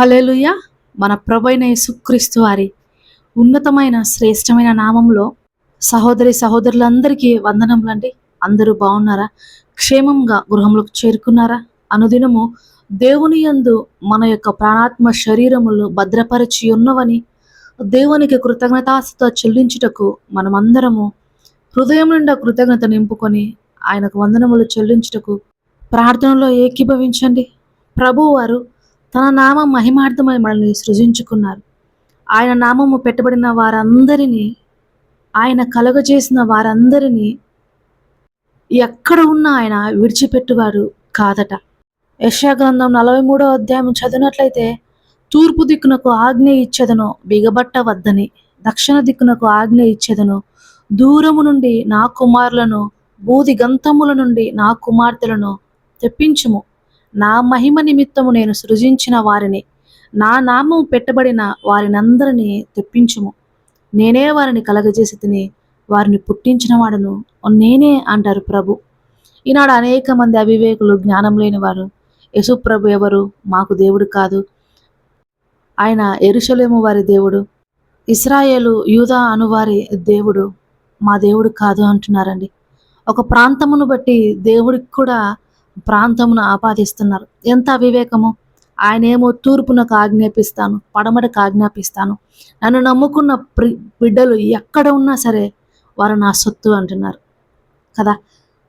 హల్లెలూయ. మన ప్రభైన యేసుక్రీస్తు వారి ఉన్నతమైన శ్రేష్టమైన నామంలో సహోదరి సహోదరులందరికీ వందనములండి అందరూ బాగున్నారా? క్షేమంగా గృహంలోకి చేరుకున్నారా? అనుదినము దేవుని యందు మన యొక్క ప్రాణాత్మ శరీరములు భద్రపరిచి ఉన్నవని దేవునికి కృతజ్ఞతాస్థతో చెల్లించుటకు మనమందరము హృదయం నిండా కృతజ్ఞత నింపుకొని ఆయనకు వందనములు చెల్లించుటకు ప్రార్థనలో ఏకీభవించండి. ప్రభువారు వారు తన నామం మహిమార్థమై మనల్ని సృజించుకున్నారు. ఆయన నామము పెట్టబడిన వారందరినీ ఆయన కలుగజేసిన వారందరినీ ఎక్కడ ఉన్నా ఆయన విడిచిపెట్టువారు కాదట. యశాగ్రంథం నలభై మూడో అధ్యాయం చదివినట్లయితే తూర్పు దిక్కునకు ఆజ్ఞ ఇచ్చేదను బిగబట్ట వద్దని దక్షిణ దిక్కునకు ఆజ్ఞ ఇచ్చేదను దూరము నుండి నా కుమారులను బూది గంతముల నుండి నా కుమార్తెలను తెప్పించుము. నా మహిమ నిమిత్తము నేను సృజించిన వారిని నా నామం పెట్టబడిన వారినందరినీ తెప్పించుము. నేనే వారిని కలగజేసి తిని వారిని పుట్టించిన వాడను నేనే అంటారు ప్రభు. ఈనాడు అనేక మంది అవివేకులు జ్ఞానం లేని వారు యేసు ప్రభు ఎవరు? మాకు దేవుడు కాదు. ఆయన ఎరుషలేము వారి దేవుడు ఇస్రాయేలు యూదా అనువారి దేవుడు మా దేవుడు కాదు అంటున్నారండి. ఒక ప్రాంతమును బట్టి దేవుడికి కూడా ప్రాంతమును ఆపాదిస్తున్నారు. ఎంత అవివేకము. ఆయనేమో తూర్పునకు ఆజ్ఞాపిస్తాను పడమటకు ఆజ్ఞాపిస్తాను. నన్ను నమ్ముకున్న ప్రి బిడ్డలు ఎక్కడ ఉన్నా సరే వారు నా సొత్తు అంటున్నారు. కదా?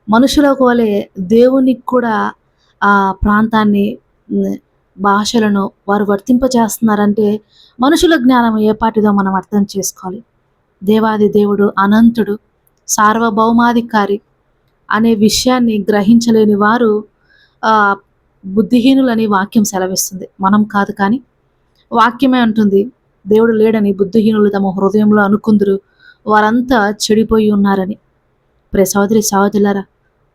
మనుషులకు వలె దేవునికి కూడా ఆ ప్రాంతాన్ని భాషలను వారు వర్తింపజేస్తున్నారంటే మనుషుల జ్ఞానం ఏ పాటిదో మనం అర్థం చేసుకోవాలి. దేవాది దేవుడు అనంతుడు సార్వభౌమాధికారి అనే విషయాన్ని గ్రహించలేని వారు బుద్ధిహీనులని వాక్యం సెలవిస్తుంది. మనం కాదు కానీ వాక్యమే అంటుంది. దేవుడు లేడని బుద్ధిహీనులు తమ హృదయంలో అనుకుందరు. వారంతా చెడిపోయి ఉన్నారని. ప్రే సహోదరి సహోదరులారా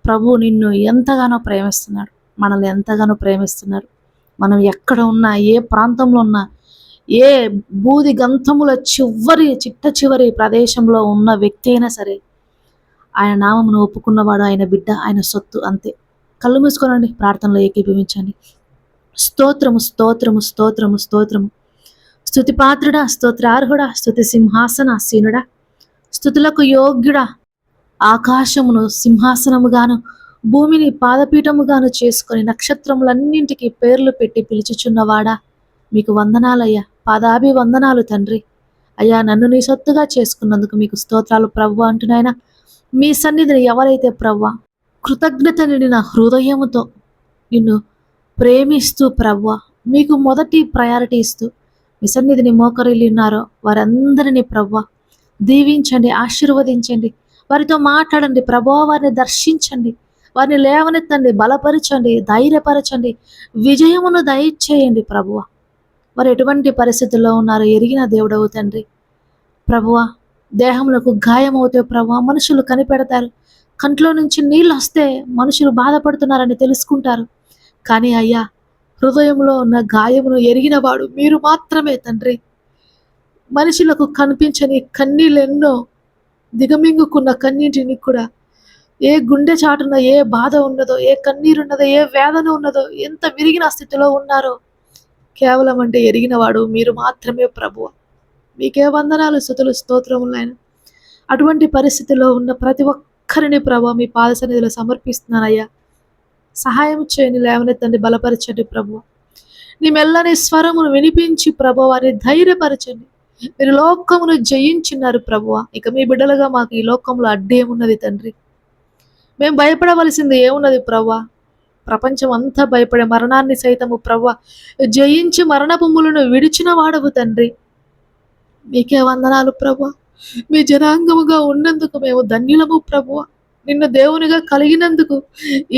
ప్రభు నిన్ను ఎంతగానో ప్రేమిస్తున్నాడు. మనల్ని ఎంతగానో ప్రేమిస్తున్నారు మనం ఎక్కడ ఉన్నా ఏ ప్రాంతంలో ఉన్నా ఏ బూది గంధముల చివరి చిట్ట చివరి ప్రదేశంలో ఉన్న వ్యక్తి అయినా సరే ఆయన నామమును ఒప్పుకున్నవాడు ఆయన బిడ్డ ఆయన సొత్తు అంతే. కళ్ళు మూసుకోనండి ప్రార్థనలో ఏకీభవించండి. స్తోత్రము స్తోత్రము స్తోత్రము స్తోత్రము. స్తుతి పాత్రుడా స్తోత్రార్హుడా స్తుతి సింహాసన సీనుడా స్థుతులకు యోగ్యుడా ఆకాశమును సింహాసనముగాను భూమిని పాదపీఠముగాను చేసుకొని నక్షత్రములన్నింటికి పేర్లు పెట్టి పిలుచుచున్నవాడా. మీకు వందనాలయ్యా పాదాభి వందనాలు తండ్రి. అయ్యా నన్ను నీ సొత్తుగా చేసుకున్నందుకు మీకు స్తోత్రాలు ప్రభు అంటున్నాయన. మీ సన్నిధిని ఎవరైతే ప్రవ్వ కృతజ్ఞత నిండిన హృదయముతో నిన్ను ప్రేమిస్తూ ప్రవ్వ మీకు మొదటి ప్రయారిటీ ఇస్తూ మీ సన్నిధిని మోకరిల్లి ఉన్నారో వారందరినీ ప్రవ్వ దీవించండి ఆశీర్వదించండి వారితో మాట్లాడండి ప్రభా వారిని దర్శించండి వారిని లేవనెత్తండి బలపరచండి ధైర్యపరచండి విజయమును దయచేయండి ప్రభువ వారు ఎటువంటి పరిస్థితుల్లో ఉన్నారో ఎరిగిన దేవుడవు తండ్రి. ప్రభువ దేహములకు గాయమవుతే ప్రభా మనుషులు కనిపెడతారు. కంట్లో నుంచి నీళ్ళు వస్తే మనుషులు బాధపడుతున్నారని తెలుసుకుంటారు. కానీ అయ్యా హృదయంలో ఉన్న గాయమును ఎరిగినవాడు మీరు మాత్రమే తండ్రి. మనుషులకు కనిపించని కన్నీళ్ళెన్నో దిగమింగుకున్న కన్నీటిని కూడా ఏ గుండె చాటున ఏ బాధ ఉన్నదో ఏ కన్నీరు ఉన్నదో ఏ వేదన ఉన్నదో ఎంత విరిగిన స్థితిలో ఉన్నారో కేవలం అంటే ఎరిగినవాడు మీరు మాత్రమే ప్రభువ. మీకే వందనాలు స్థుతులు స్తోత్రములైన అటువంటి పరిస్థితిలో ఉన్న ప్రతి ఒక్కరిని ప్రభా మీ పాద సన్నిధిలో సమర్పిస్తున్నానయ్యా. సహాయం చేయని లేవనెత్తండి బలపరచండి ప్రభు. నీ మెల్లని స్వరమును వినిపించి ప్రభు వారిని ధైర్యపరచండి. మీరు లోకమును జయించినారు ప్రభువ ఇక మీ బిడ్డలుగా మాకు ఈ లోకంలో అడ్డేమున్నది తండ్రి? మేము భయపడవలసింది ఏమున్నది ప్రవ్వా ప్రపంచం అంతా భయపడే మరణాన్ని సైతము ప్రవ్వ జయించి మరణభూములను విడిచిన వాడవు తండ్రి. మీకే వందనాలు ప్రభు మీ జనాంగముగా ఉన్నందుకు మేము ధన్యులము ప్రభువ. నిన్ను దేవునిగా కలిగినందుకు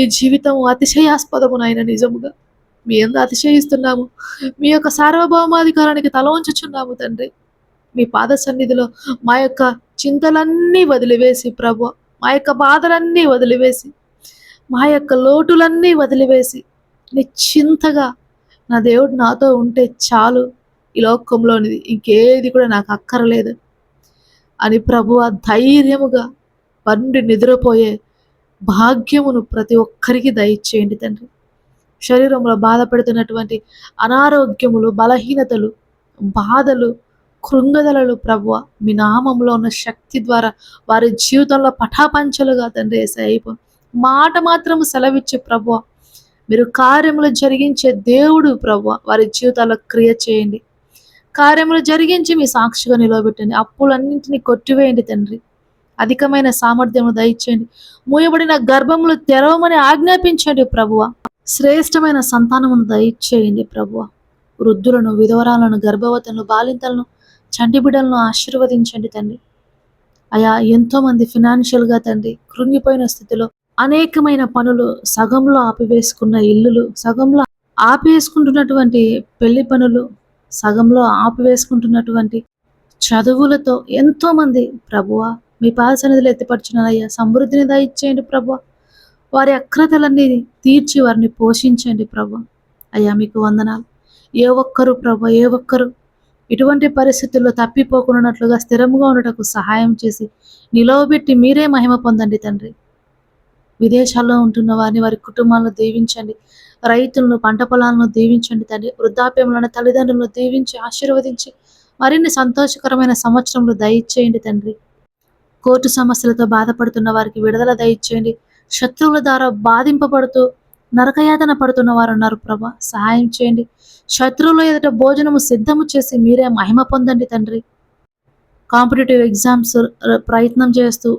ఈ జీవితం అతిశయాస్పదము నాయన నిజముగా. మీ ఎందు అతిశయిస్తున్నాము. మీ యొక్క సార్వభౌమాధికారానికి తల ఉంచుచున్నాము తండ్రి. మీ పాద సన్నిధిలో మా యొక్క చింతలన్నీ వదిలివేసి ప్రభు మా యొక్క బాధలన్నీ వదిలివేసి మా యొక్క లోటులన్నీ వదిలివేసి నిశ్చింతగా నా దేవుడు నాతో ఉంటే చాలు. ఈ లోకంలోనిది. ఇంకేది కూడా నాకు అక్కరలేదు. అని ప్రభు ధైర్యముగా పండి నిద్రపోయే భాగ్యమును ప్రతి ఒక్కరికి దయచేయండి తండ్రి. శరీరంలో బాధపడుతున్నటువంటి అనారోగ్యములు బలహీనతలు బాధలు కృంగదలలు ప్రభువ మీ నామంలో ఉన్న శక్తి ద్వారా వారి జీవితంలో పటాపంచలుగా తండ్రి వేసే అయిపో. మాట మాత్రము సెలవిచ్చే ప్రభువ మీరు కార్యములు జరిగించే దేవుడు ప్రభువ వారి జీవితాల్లో క్రియ చేయండి. కార్యములు జరిగించి మీ సాక్షిగా నిలవబెట్టండి. అప్పులన్నింటినీ కొట్టివేయండి తండ్రి. అధికమైన సామర్థ్యము దయచేయండి. మూయబడిన గర్భములు తెరవమని ఆజ్ఞాపించండి ప్రభువ. శ్రేష్టమైన సంతానమును దయచేయండి ప్రభువ. వృద్ధులను విధవరాలను గర్భవతులను బాలింతలను చంటిబిడలను ఆశీర్వదించండి తండ్రి. అయా ఎంతో మంది ఫినాన్షియల్గా తండ్రి కృంగిపోయిన స్థితిలో అనేకమైన పనులు సగంలో ఆపివేసుకున్న ఇల్లులు సగంలో ఆపేసుకుంటున్నటువంటి పెళ్ళి పనులు సగంలో ఆపివేసుకుంటున్నటువంటి చదువులతో ఎంతో మంది ప్రభువ మీ పాదసన్నిధిలో ఎత్తిపరచున్నారయ్యా సమృద్ధిని దయచేయండి ప్రభు వారి అక్రతలన్నీ తీర్చి వారిని పోషించండి ప్రభు అయ్యా మీకు వందనాలు. ఏ ఒక్కరు ప్రభు ఏ ఒక్కరు ఇటువంటి పరిస్థితుల్లో తప్పిపోకుండా స్థిరంగా ఉండటకు సహాయం చేసి నిలవబెట్టి మీరే మహిమ పొందండి తండ్రి. విదేశాల్లో ఉంటున్న వారిని వారి కుటుంబాలను దీవించండి. రైతులను పంట పొలాలను దీవించండి తండ్రి. వృద్ధాప్యములను తల్లిదండ్రులను దీవించి ఆశీర్వదించి మరిన్ని సంతోషకరమైన సంవత్సరంలో దయచేయండి తండ్రి. కోర్టు సమస్యలతో బాధపడుతున్న వారికి విడుదల దయచేయండి. శత్రువుల ద్వారా బాధింపబడుతూ నరకయాతన పడుతున్న వారు ఉన్నారు ప్రభా. సహాయం చేయండి. శత్రువుల ఎదుట భోజనము సిద్ధము చేసి మీరే మహిమ పొందండి తండ్రి. కాంపిటేటివ్ ఎగ్జామ్స్ ప్రయత్నం చేస్తూ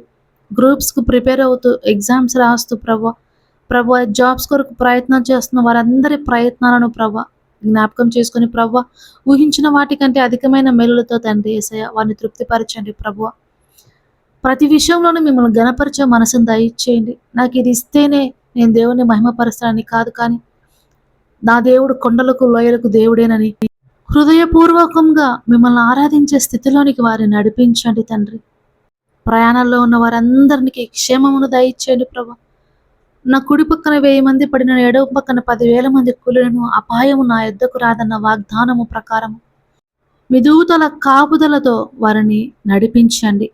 గ్రూప్స్కు ప్రిపేర్ అవుతూ ఎగ్జామ్స్ రాస్తూ ప్రభా. ప్రభా జాబ్స్ కొరకు ప్రయత్నం చేస్తున్న వారందరి ప్రయత్నాలను ప్రభా జ్ఞాపకం చేసుకుని ప్రభా ఊహించిన వాటికంటే అధికమైన మేలులతో తండ్రి ఏసయ్య వారిని తృప్తిపరచండి ప్రభు. ప్రతి విషయంలోనూ మిమ్మల్ని గణపరిచే మనసును దయచేయండి. నాకు ఇది ఇస్తేనే నేను దేవుని మహిమపరచడానికి కాదు కానీ నా దేవుడు కొండలకు లోయలకు దేవుడేనని హృదయపూర్వకంగా మిమ్మల్ని ఆరాధించే స్థితిలోనికి వారిని నడిపించండి తండ్రి. ప్రయాణాల్లో ఉన్న వారందరికీ క్షేమమును దయచేయండి ప్రభా. నా కుడి పక్కన వెయ్యి మంది పడిన ఎడవ పక్కన పదివేల మంది కూలిను అపాయము నా యుద్ధకు రాదన్న వాగ్దానము ప్రకారము. విధూతల కాపుదలతో వారిని నడిపించండి.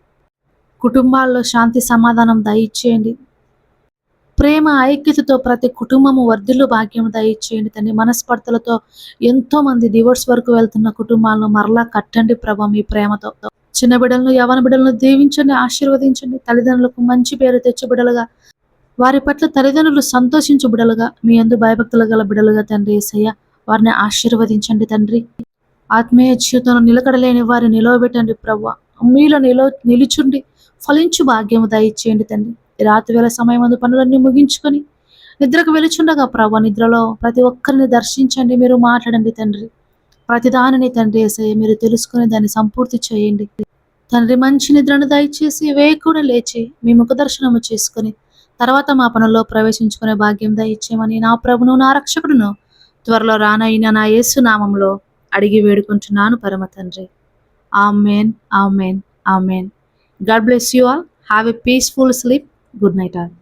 కుటుంబాల్లో శాంతి సమాధానం దయచేయండి. ప్రేమ ఐక్యతతో ప్రతి కుటుంబము వర్ధిల్లు భాగ్యం దయచేయండి. తండ్రి మనస్పర్ధలతో ఎంతో మంది డివోర్స్ వరకు వెళ్తున్న కుటుంబాలను మరలా కట్టండి ప్రభా మీ ప్రేమతో. చిన్న బిడ్డలను యవన బిడ్డలను దీవించండి ఆశీర్వదించండి. తల్లిదండ్రులకు మంచి పేరు తెచ్చు బిడలుగా వారి పట్ల తల్లిదండ్రులు సంతోషించు బిడలుగా మీ అందు భయభక్తులు గల బిడలుగా తండ్రి ఏసయ్య వారిని ఆశీర్వదించండి తండ్రి. ఆత్మీయ జీవితంలో నిలకడలేని వారిని నిలవబెట్టండి ప్రవ్వ. మీలో నిలో నిలుచుండి ఫలించు భాగ్యము దయచేయండి తండ్రి. రాత్రి వేళ సమయం అందు పనులన్నీ ముగించుకొని నిద్రకు వెలుచుండగా ప్రభా నిద్రలో ప్రతి ఒక్కరిని దర్శించండి మీరు మాట్లాడండి తండ్రి. ప్రతి దానిని తండ్రి ఏసయ్య మీరు తెలుసుకొని దాన్ని సంపూర్తి చేయండి. తండ్రి మంచి నిద్రను దయచేసి వేకుడ లేచి మీ ముఖ దర్శనము చేసుకుని తర్వాత మా పనుల్లో ప్రవేశించుకునే భాగ్యం దయచేయమని నా ప్రభును నా రక్షకుడును త్వరలో రానైన నా యేసునామంలో అడిగి వేడుకుంటున్నాను పరమ తండ్రి. Amen amen amen. God bless you all. Have a peaceful sleep. Good night all.